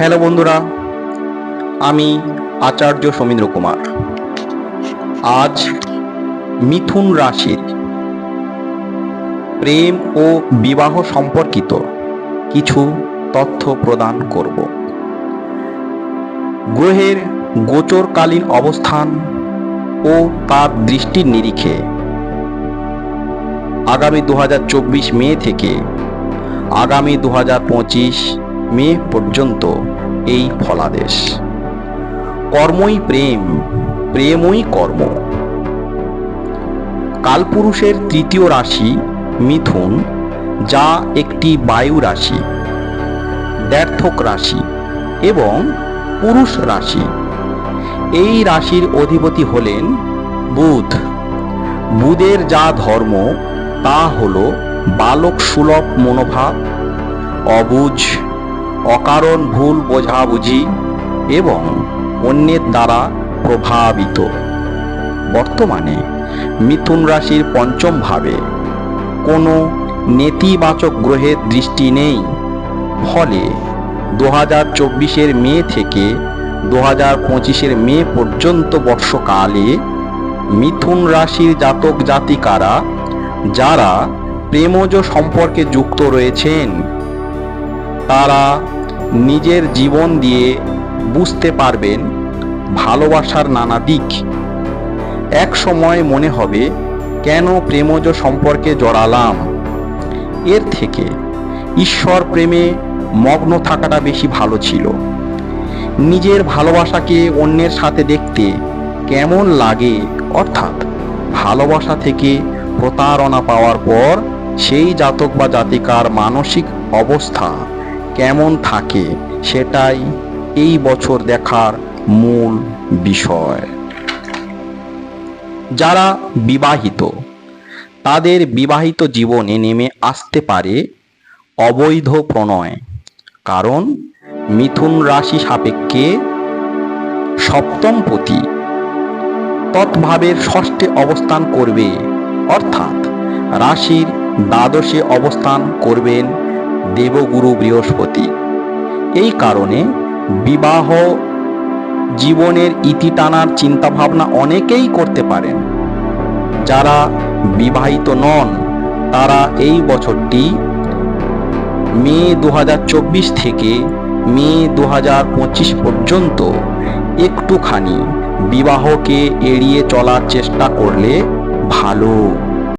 Hello বন্ধুরা, আমি আচার্য সমীন্দ্র কুমার। আজ মিথুন রাশির প্রেম ও বিবাহ সম্পর্কিত কিছু তথ্য প্রদান করব। গ্রহের গোচরকালীন অবস্থান ও তার দৃষ্টির নিরিখে আগামী দু হাজার চব্বিশ মে থেকে আগামী দু হাজার পঁচিশ মে পর্যন্ত এই ফলাদেশ। কর্মই প্রেম, প্রেমই কর্ম। কালপুরুষের তৃতীয় রাশি মিথুন, যা একটি বায়ু রাশি দ্ব্যর্থক রাশি এবং পুরুষ রাশি। এই রাশির অধিপতি হলেন বুধ। বুধের যা ধর্ম, তা হল বালক সুলভ মনোভাব, অবুঝ অকারণ ভুল বোঝাবুঝি এবং অন্যের দ্বারা প্রভাবিত। বর্তমানে মিথুন রাশির পঞ্চম ভাবে কোনো নেতিবাচক গ্রহের দৃষ্টি নেই। ফলে দু হাজার চব্বিশের মে থেকে দু হাজার পঁচিশের মে পর্যন্ত বর্ষকালে মিথুন রাশির জাতক জাতিকারা যারা প্রেমজ সম্পর্কে যুক্ত রয়েছেন, তারা নিজের জীবন দিয়ে বুঝতে পারবেন ভালোবাসার নানা দিক। এক সময় মনে হবে, কেন প্রেমজ সম্পর্কে জড়ালাম? এর থেকে ঈশ্বর প্রেমে মগ্ন থাকাটা বেশি ভালো ছিল। নিজের ভালোবাসাকে অন্যের সাথে দেখতে কেমন লাগে, অর্থাৎ ভালোবাসা থেকে প্রতারণা পাওয়ার পর সেই জাতক বা জাতিকার মানসিক অবস্থা। কেমন থাকে সেটাই এই বছর দেখার মূল বিষয়। যারা বিবাহিত, তাদের বিবাহিত জীবনে নেমে আসতে পারে অবৈধ প্রণয়, কারণ মিথুন রাশি সাপেক্ষে সপ্তমপতি তৎভাবের ষষ্ঠে অবস্থান করবে, অর্থাৎ রাশির দ্বাদশে অবস্থান করবেন দেবগুরু বৃহস্পতি। এই কারণে বিবাহ জীবনের ইতি টানার চিন্তাভাবনা অনেকেই করতে পারেন। যারা বিবাহিত নন, তারা এই বছরটি মে দু হাজার চব্বিশ থেকে মে দু হাজার পঁচিশ পর্যন্ত একটুখানি বিবাহকে এড়িয়ে চলার চেষ্টা করলে ভালো।